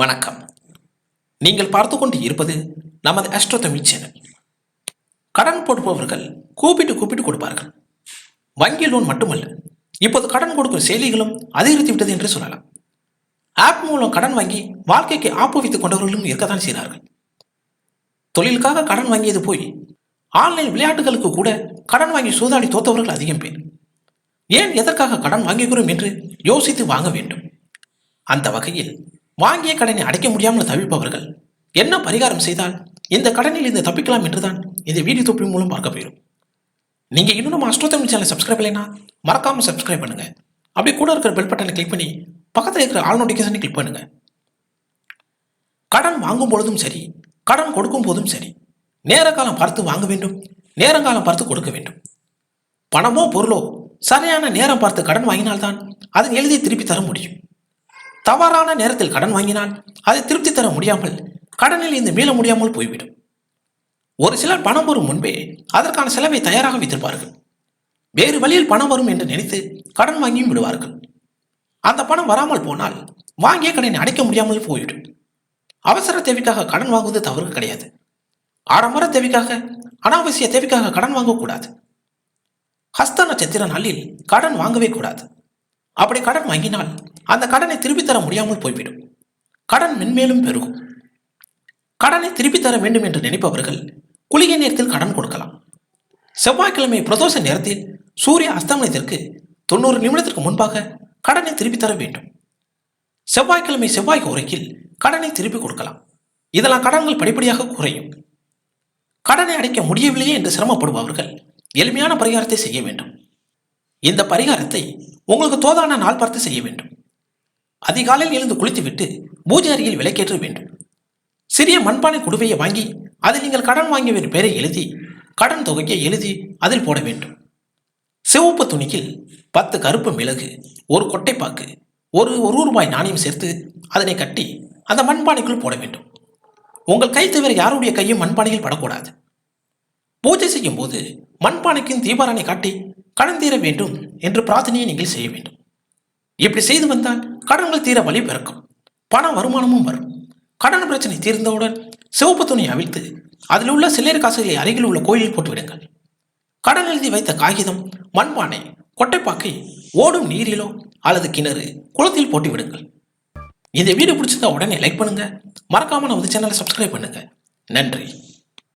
வணக்கம். நீங்கள் பார்த்து கொண்டு இருப்பது நமது அஸ்ட்ரோ தமிழ் சேனல் கடன் போடுபவர்கள் கூப்பிட்டு கூப்பிட்டு கொடுப்பார்கள். வங்கி லோன் மட்டுமல்ல இப்போது கடன் கொடுக்கும் செயலிகளும் அதிகரித்து விட்டது என்று சொல்லலாம். ஆப் மூலம் கடன் வாங்கி வாழ்க்கைக்கு ஆப்பு வைத்துக் கொண்டவர்களும் இருக்கத்தான் செய்கிறார்கள் தொழிலுக்காக கடன் வாங்கியது போய் ஆன்லைன் விளையாட்டுகளுக்கு கூட கடன் வாங்கி சூதாடி தோத்தவர்கள் அதிகம் பேர். ஏன் எதற்காக கடன் வாங்குகிறோம் என்று யோசித்து வாங்க வேண்டும்? அந்த வகையில் வாங்கிய கடனை அடைக்க முடியாமல் தவிப்பவர்கள் என்ன பரிகாரம் செய்தால் இந்த கடனில் இருந்து தப்பிக்கலாம் என்றுதான் இந்த வீடியோ தொப்பி மூலம் பார்க்க போயிடும் நீங்கள் இன்னும் நம்ம அஸ்ட்ரோ தமிழ் சேனல் சப்ஸ்கிரைப் இல்லைன்னா மறக்காமல் சப்ஸ்கிரைப் பண்ணுங்க. அப்படி கூட இருக்கிற பெல் பட்டனை கிளிக் பண்ணி பக்கத்தில் இருக்கிற ஆல் நோட்டிஃபிகேஷனை கிளிக் பண்ணுங்கள் கடன் வாங்கும் பொழுதும் சரி கடன் கொடுக்கும் போதும் சரி நேர காலம் பார்த்து வாங்க வேண்டும் நேரங்காலம் பார்த்து கொடுக்க வேண்டும். பணமோ பொருளோ சரியான நேரம் பார்த்து கடன் வாங்கினால்தான் அதை எழுதி திருப்பி தர முடியும். தவறான நேரத்தில் கடன் வாங்கினால் அதை திருப்தி தர முடியாமல் கடனில் இருந்து மீள முடியாமல் போய்விடும். ஒரு சிலர் பணம் வரும் முன்பே அதற்கான செலவை தயாராக வைத்திருப்பார்கள். வேறு வழியில் பணம் வரும் என்று நினைத்து கடன் வாங்கியும் விடுவார்கள். அந்த பணம் வராமல் போனால் வாங்கிய கடனை அடைக்க முடியாமல் போய்விடும். அவசர தேவைக்காக கடன் வாங்குவது தவறு கிடையாது. ஆடம்பர தேவைக்காக அனாவசிய தேவைக்காக கடன் வாங்கக்கூடாது. ஹஸ்த நட்சத்திர நாளில் கடன் வாங்கவே கூடாது. அப்படி கடன் வாங்கினால் அந்த கடனை திருப்பி தர முடியாமல் போய்விடும். கடன் மென்மேலும் பெருகும். கடனை திருப்பி தர வேண்டும் என்று நினைப்பவர்கள் குளிகை நேரத்தில் கடன் கொடுக்கலாம். செவ்வாய்க்கிழமை பிரதோஷ நேரத்தில் சூரிய அஸ்தமனத்திற்கு தொண்ணூறு நிமிடத்திற்கு முன்பாக கடனை திருப்பி தர வேண்டும். செவ்வாய்க்கிழமை செவ்வாய் உரைக்கில் கடனை திருப்பி கொடுக்கலாம். இதெல்லாம் கடன்கள் படிப்படியாக குறையும். கடனை அடைக்க முடியவில்லையே என்று சிரமப்படுபவர்கள் எளிமையான பரிகாரத்தை செய்ய வேண்டும். இந்த பரிகாரத்தை உங்களுக்கு தோதான நாள் பார்த்து செய்ய வேண்டும். அதிகாலையில் எழுந்து குளித்துவிட்டு பூஜை அறையில் விளக்கேற்ற வேண்டும். சிறிய மண்பானை குடுவையை வாங்கி அதில் நீங்கள் கடன் வாங்கியவர் பெயரை எழுதி கடன் தொகையை எழுதி அதில் போட வேண்டும். சிவப்பு துணியில் பத்து கருப்பு மிளகு ஒரு கொட்டைப்பாக்கு ஒரு ஒரு ரூபாய் நாணயம் சேர்த்து அதனை கட்டி அந்த மண்பானைக்குள் போட வேண்டும். உங்கள் கை தவிர யாருடைய கையும் மண்பானையில் படக்கூடாது. பூஜை செய்யும் போது மண்பானைக்கும் தீபாராணை காட்டி கடன் தீர வேண்டும் என்று பிரார்த்தனையை நீங்கள் செய்ய வேண்டும். இப்படி செய்து வந்தால் கடன்கள் தீர வழி பிறக்கும். பண வருமானமும் வரும். கடன் பிரச்சனை தீர்ந்தவுடன் சிவப்பு துணி அவிழ்த்து அதில் உள்ள சில்லறை காசுகளை அருகில் உள்ள கோயிலில் போட்டுவிடுங்கள். கடன் எழுதி வைத்த காகிதம் மண்பானை கொட்டைப்பாக்கை ஓடும் நீரிலோ அல்லது கிணறு குளத்தில் போட்டு விடுங்கள் இந்த வீடியோ பிடிச்சிருந்தா உடனே லைக் பண்ணுங்க. மறக்காம நம்ம சேனலை சப்ஸ்கிரைப் பண்ணுங்க. நன்றி.